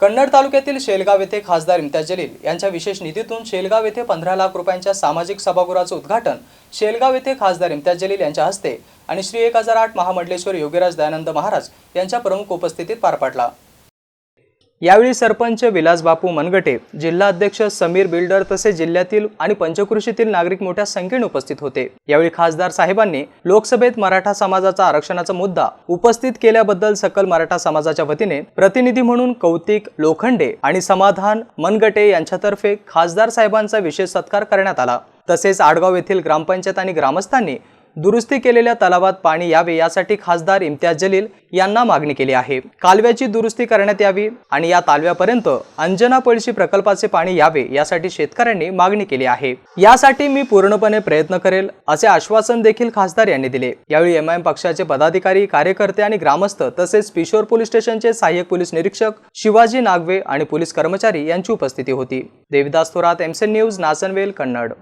कन्नड तालुक्यातील शेलगाव येथे खासदार इम्तियाज जलील यांच्या विशेष निधीतून शेलगाव येथे पंधरा लाख रुपयांच्या सामाजिक सभागृहाचं उद्घाटन शेलगाव येथे खासदार इम्तियाज जलील यांच्या हस्ते आणि श्री एक हजार आठ महामंडलेश्वर योगीराज दयानंद महाराज यांच्या प्रमुख उपस्थितीत पार पडला. यावेळी सरपंच विलासबापू मनगटे जिल्हाध्यक्ष समीर बिल्डर तसे जिल्ह्यातील आणि पंचकृषीतील नागरिक मोठ्या संख्येने उपस्थित होते. यावेळी खासदार साहेबांनी लोकसभेत मराठा समाजाचा आरक्षणाचा मुद्दा उपस्थित केल्याबद्दल सकल मराठा समाजाच्या वतीने प्रतिनिधी म्हणून कौतिक लोखंडे आणि समाधान मनगटे यांच्यातर्फे खासदार साहेबांचा विशेष सत्कार करण्यात आला. तसेच आडगाव येथील ग्रामपंचायत आणि ग्रामस्थांनी दुरुस्ती केलेल्या तलावात पाणी यावे यासाठी खासदार इम्तियाज जलील यांना मागणी केली आहे. कालव्याची दुरुस्ती करण्यात यावी आणि या तालव्यापर्यंत अंजना पळशी प्रकल्पाचे पाणी यावे यासाठी शेतकऱ्यांनी मागणी केली आहे. यासाठी मी पूर्णपणे प्रयत्न करेल असे आश्वासन देखील खासदार यांनी दिले. यावेळी एम पक्षाचे पदाधिकारी कार्यकर्ते आणि ग्रामस्थ तसेच पिशोर पोलीस स्टेशनचे सहाय्यक पोलीस निरीक्षक शिवाजी नागवे आणि पोलीस कर्मचारी यांची उपस्थिती होती. देविदास थोरात एमसेन न्यूज नासनवेल कन्नड.